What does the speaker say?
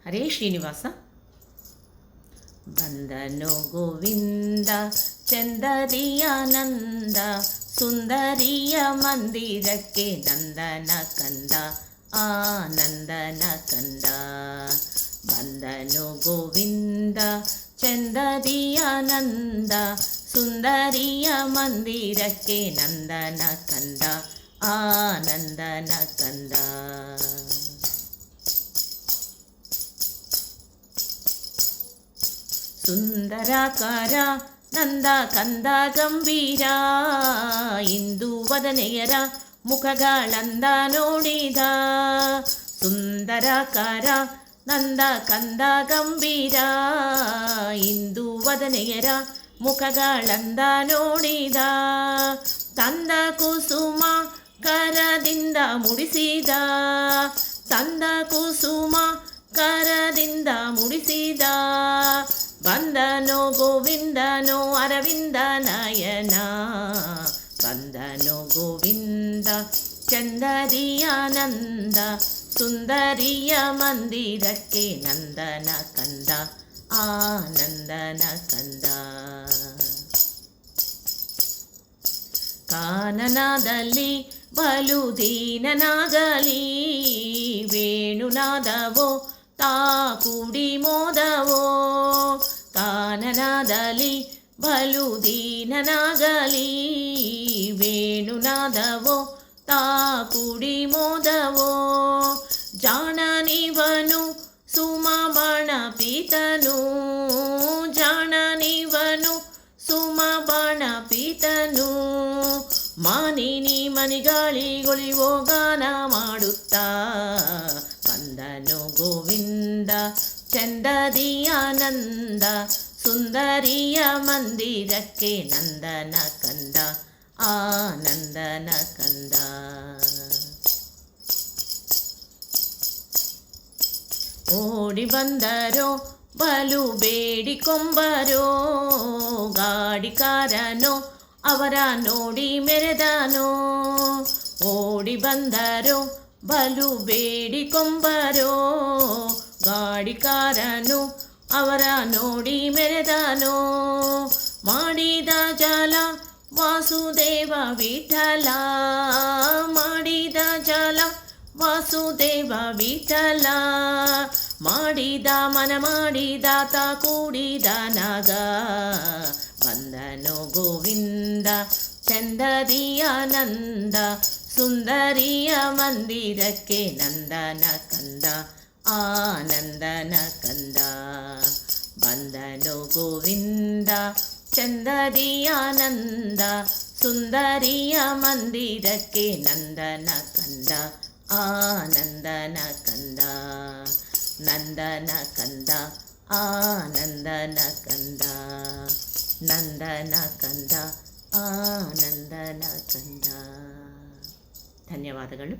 ಹರೇ ಶ್ರೀನಿವಾಸ ಬಂದನು ಗೋವಿಂದ ಚಂದರಿಯಾನಂದ ಸುಂದರಿಯ ಮಂದಿರಕ್ಕೆ ನಂದನ ಕಂದ ಆನಂದನ ಕಂದ ಬಂದನು ಗೋವಿಂದ ಚಂದರಿಯಾನಂದ ಸುಂದರಿಯ ಮಂದಿರಕ್ಕೆ ನಂದನ ಕಂದ ಆನಂದನ ಕಂದ ಸುಂದರಾಕಾರ ನಂದ ಕಂದ ಗಂಭೀರ ಇಂದು ವದನೆಯರ ಮುಖಗಳಂದ ನೋಡಿದ. ಸುಂದರಾಕಾರ ನಂದ ಕಂದ ಗಂಭೀರ ಇಂದು ವದನೆಯರ ಮುಖಗಳಂದ ನೋಡಿದ. ತಂದ ಕುಸುಮ ಕರದಿಂದ ಮುಡಿಸಿದ. ತಂದ ಕುಸುಮ ಕರದಿಂದ ಮುಡಿಸಿದ. ಬಂದನೋ ಗೋವಿಂದನೋ ಅರವಿಂದ ನಯನ ಬಂದನೋ ಗೋವಿಂದ ಚಂದರಿಯಾನಂದ ಸುಂದರಿಯ ಮಂದಿರಕ್ಕೆ ನಂದನ ಕಂದ ಆನಂದನ ಕಂದ ಕಾನನದಲ್ಲಿ ಬಲು ದೀನನಾಗಲಿ ವೇಣುನಾದವೋ ತಾ ಕುಡಿ ಮೋದವೋ ಕಾನನದಲ್ಲಿ ಬಲು ದೀನನಾಗಲಿ ವೇಣುನಾದವೋ ತಾ ಕುಡಿ ಮೋದವೋ ಜಾಣನಿವನು ಸುಮಬಣ ಪೀತನು ಜಾಣನಿವನು ಸುಮಬಣ ಪೀತನು ಮಾನಿನಿ ಮನಿಗಾಳಿಗೊಳಿವೋ ಗಾನ ಮಾಡುತ್ತಾ ಬಂದನು ಗೋವಿಂದ ಚಂದದಿಯಾನಂದ ಸುಂದರಿಯ ಮಂದಿರಕ್ಕೆ ನಂದನ ಕಂದ ಆನಂದನ ಕಂದ. ಓಡಿ ಬಂದರೋ, ಬಲು ಬೇಡಿಕೊಂಬರೋ ಗಾಡಿಕಾರನೋ, ಅವರ ನೋಡಿ ಮೆರೆದನೋ. ಓಡಿ ಬಂದರೋ, ಬಲು ಬೇಡಿಕೊಂಬರೋ ಗಾಡಿಕಾರನು ಅವರ ನೋಡಿ ಮೆರೆದನೋ. ಮಾಡಿದ ಜಾಲ ವಾಸುದೇವ ವಿಠಲ. ಮಾಡಿದ ಜಾಲ ವಾಸುದೇವ ವಿಠಲ. ಮಾಡಿದ ಮನ ಮಾಡಿದ ತ ಕೂಡಿದ ನಾಗ. ಬಂದನು ಗೋವಿಂದ ಚಂದದಿಯಾನಂದ ಸುಂದರಿಯ ಮಂದಿರಕ್ಕೆ ನಂದನ ಕಂದ. ಆನಂದನ ಕಂದ ಬಂದನು ಗೋವಿಂದ ಚಂದದಿಯಾನಂದ ಸುಂದರಿಯ ಮಂದಿರಕ್ಕೆ ನಂದನ ಕಂದ ಆನಂದನ ಕಂದ ನಂದನ ಕಂದ ಆನಂದನ ಕಂದ ನಂದನ ಕಂದ ಆನಂದನ ಕಂದ ಧನ್ಯವಾದಗಳು